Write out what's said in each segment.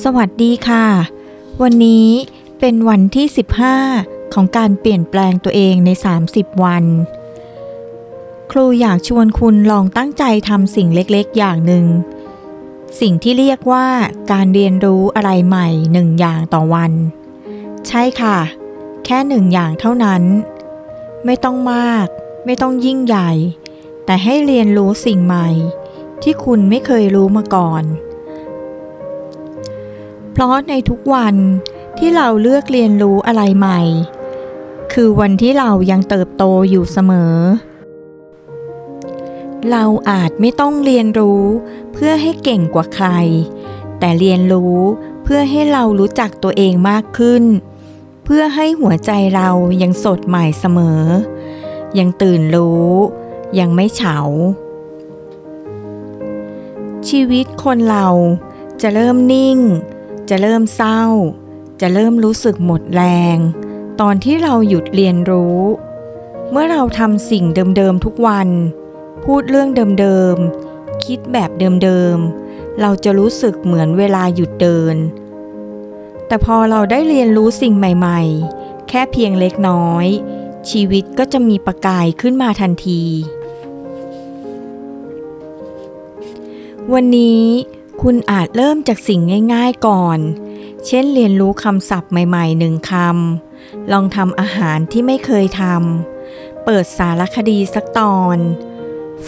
สวัสดีค่ะ วันนี้เป็นวันที่ 15 ของการเปลี่ยนแปลงตัวเองใน 30 วัน ครูอยากชวนคุณลองตั้งใจทำสิ่งเล็กๆ อย่างหนึ่ง สิ่งที่เรียกว่าการเรียนรู้อะไรใหม่หนึ่งอย่างต่อวัน ใช่ค่ะ แค่หนึ่งอย่างเท่านั้น ไม่ต้องมาก ไม่ต้องยิ่งใหญ่ แต่ให้เรียนรู้สิ่งใหม่ ที่คุณไม่เคยรู้มาก่อน เพราะในทุกวันที่เราเลือกเรียนรู้อะไรใหม่ คือวันที่เรายังเติบโตอยู่เสมอ เราอาจไม่ต้องเรียนรู้เพื่อให้เก่งกว่าใคร แต่เรียนรู้เพื่อให้เรารู้จักตัวเองมากขึ้น เพื่อให้หัวใจเรายังสดใหม่เสมอ ยังตื่นรู้ ยังไม่เฉา ชีวิตคนเราจะเริ่มนิ่ง จะเริ่มเศร้า จะเริ่มรู้สึกหมดแรง ตอนที่เราหยุดเรียนรู้ เมื่อเราทำสิ่งเดิมๆทุกวัน พูดเรื่องเดิมๆ คิดแบบเดิมๆ เราจะรู้สึกเหมือนเวลาหยุดเดิน แต่พอเราได้เรียนรู้สิ่งใหม่ๆ แค่เพียงเล็กน้อย ชีวิตก็จะมีประกายขึ้นมาทันที วันนี้ คุณอาจเริ่มจากสิ่งง่ายๆก่อน เช่นเรียนรู้คำศัพท์ใหม่ๆหนึ่งคำ ลองทำอาหารที่ไม่เคยทำ เปิดสารคดีสักตอน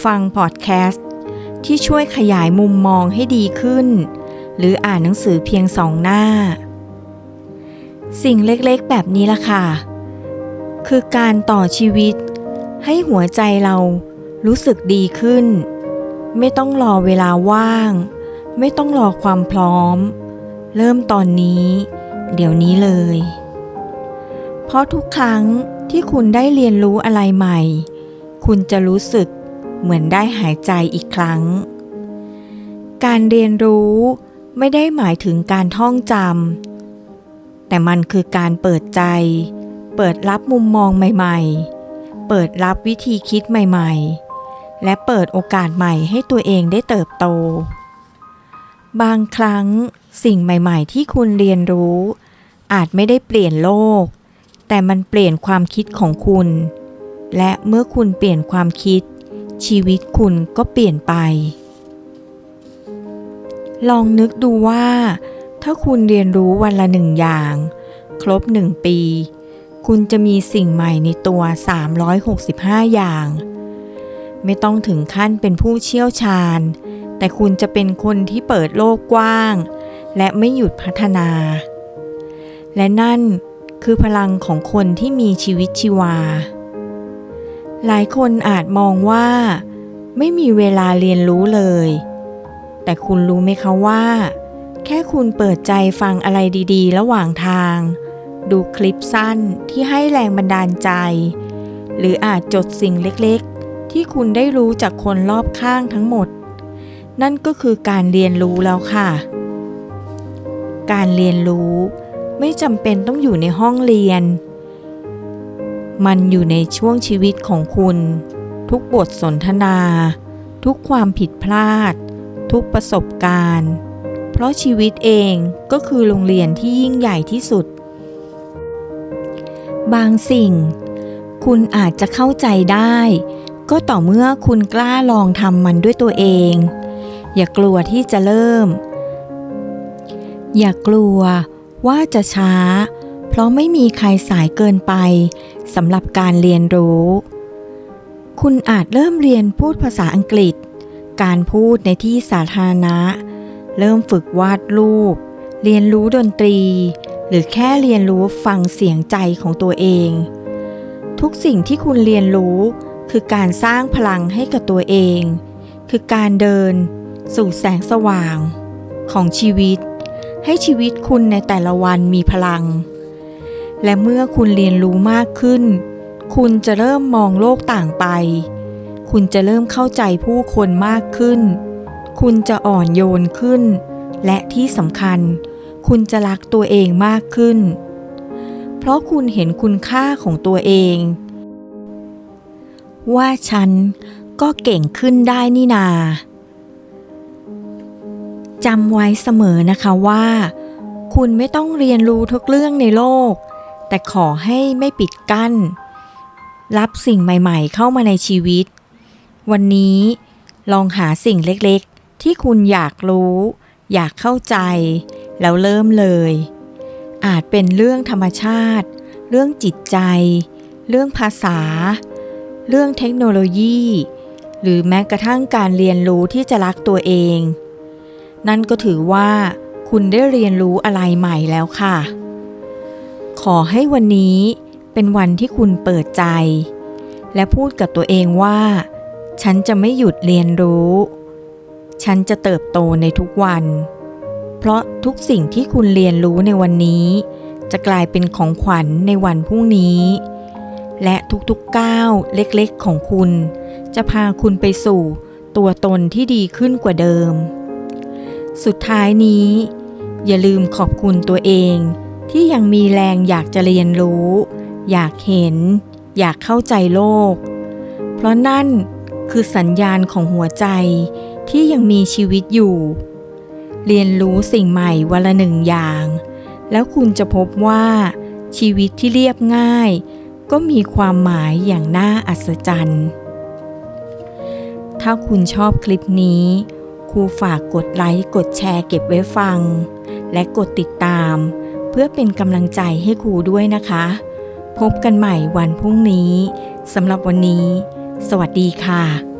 ฟังพอดแคสต์ที่ช่วยขยายมุมมองให้ดีขึ้น หรืออ่านหนังสือเพียงสองหน้า สิ่งเล็กๆแบบนี้ล่ะค่ะ คือการต่อชีวิต ให้หัวใจเรารู้สึกดีขึ้น ไม่ต้องรอเวลาว่าง ไม่ต้องรอความพร้อม เริ่มตอนนี้ เดี๋ยวนี้เลย เพราะทุกครั้งที่คุณได้เรียนรู้อะไรใหม่ คุณจะรู้สึกเหมือนได้หายใจอีกครั้ง การเรียนรู้ไม่ได้หมายถึงการท่องจำ แต่มันคือการเปิดใจ เปิดรับมุมมองใหม่ๆ เปิดรับวิธีคิดใหม่ๆ และเปิดโอกาสใหม่ให้ตัวเองได้เติบโต บางครั้งสิ่งใหม่ ๆ ที่คุณเรียนรู้ อาจไม่ได้เปลี่ยนโลก แต่มันเปลี่ยนความคิดของคุณ และเมื่อคุณเปลี่ยนความคิด ชีวิตคุณก็เปลี่ยนไป ลองนึกดูว่า ถ้าคุณเรียนรู้วันละหนึ่งอย่าง ครบหนึ่งปี คุณจะมีสิ่งใหม่ในตัว 365 อย่าง ไม่ต้องถึงขั้นเป็นผู้เชี่ยวชาญ แต่คุณจะเป็นคนที่เปิดโลกกว้าง และไม่หยุดพัฒนา และนั่นคือพลังของคนที่มีชีวิตชีวา หลายคนอาจมองว่า ไม่มีเวลาเรียนรู้เลย แต่คุณรู้ไหมคะว่า แค่คุณเปิดใจฟังอะไรดีๆ ระหว่างทาง ดูคลิปสั้นที่ให้แรงบันดาลใจ หรืออาจจดสิ่งเล็กๆ ที่คุณได้รู้จากคนรอบข้างทั้งหมด นั่นก็คือการเรียนรู้แล้วค่ะ การเรียนรู้ไม่จำเป็นต้องอยู่ในห้องเรียน มันอยู่ในช่วงชีวิตของคุณ ทุกบทสนทนา ทุกความผิดพลาด ทุกประสบการณ์ เพราะชีวิตเองก็คือโรงเรียนที่ยิ่งใหญ่ที่สุด บางสิ่ง คุณอาจจะเข้าใจได้ ก็ต่อเมื่อคุณกล้าลองทำมันด้วยตัวเอง อย่ากลัวที่จะเริ่ม อย่ากลัวว่าจะช้า เพราะไม่มีใครสายเกินไปสำหรับการเรียนรู้ คุณอาจเริ่มเรียนพูดภาษาอังกฤษ การพูดในที่สาธารณะ เริ่มฝึกวาดรูป เรียนรู้ดนตรี หรือแค่เรียนรู้ฟังเสียงใจของตัวเอง ทุกสิ่งที่คุณเรียนรู้คือการสร้างพลังให้กับตัวเอง คือการเดิน สู่แสงสว่าง ของชีวิต ให้ชีวิตคุณในแต่ละวันมีพลัง และเมื่อคุณเรียนรู้มากขึ้น คุณจะเริ่มมองโลกต่างไป คุณจะเริ่มเข้าใจผู้คนมากขึ้น คุณจะอ่อนโยนขึ้น และที่สำคัญ คุณจะรักตัวเองมากขึ้น เพราะคุณเห็นคุณค่าของตัวเอง ว่าฉันก็เก่งขึ้นได้นี่นา จำไว้เสมอนะคะว่า คุณไม่ต้องเรียนรู้ทุกเรื่องในโลก แต่ขอให้ไม่ปิดกั้น รับสิ่งใหม่ๆ เข้ามาในชีวิต วันนี้ลองหาสิ่งเล็กๆ ที่คุณอยากรู้ อยากเข้าใจ แล้วเริ่มเลย อาจเป็นเรื่องธรรมชาติ เรื่องจิตใจ เรื่องภาษา เรื่องเทคโนโลยี หรือแม้กระทั่งการเรียนรู้ที่จะรักตัวเอง นั่นก็ถือว่าคุณได้เรียนรู้อะไรใหม่แล้วค่ะ ขอให้วันนี้เป็นวันที่คุณเปิดใจ และพูดกับตัวเองว่า ฉันจะไม่หยุดเรียนรู้ ฉันจะเติบโตในทุกวัน เพราะทุกสิ่งที่คุณเรียนรู้ในวันนี้ จะกลายเป็นของขวัญในวันพรุ่งนี้ และทุกๆก้าวเล็กๆของคุณ จะพาคุณไปสู่ตัวตนที่ดีขึ้นกว่าเดิม สุดท้ายนี้ อย่าลืมขอบคุณตัวเอง ที่ยังมีแรงอยากจะเรียนรู้ อยากเห็น อยากเข้าใจโลก เพราะนั่นคือสัญญาณของหัวใจที่ยังมีชีวิตอยู่ เรียนรู้สิ่งใหม่วันละหนึ่งอย่าง แล้วคุณจะพบว่า ชีวิตที่เรียบง่าย ก็มีความหมายอย่างน่าอัศจรรย์ ถ้าคุณชอบคลิปนี้ ครูฝากกดไลค์กดแชร์เก็บไว้ฟัง และกดติดตาม เพื่อเป็นกำลังใจให้ครูด้วยนะคะ พบกันใหม่วันพรุ่งนี้สำหรับวันนี้ สวัสดีค่ะ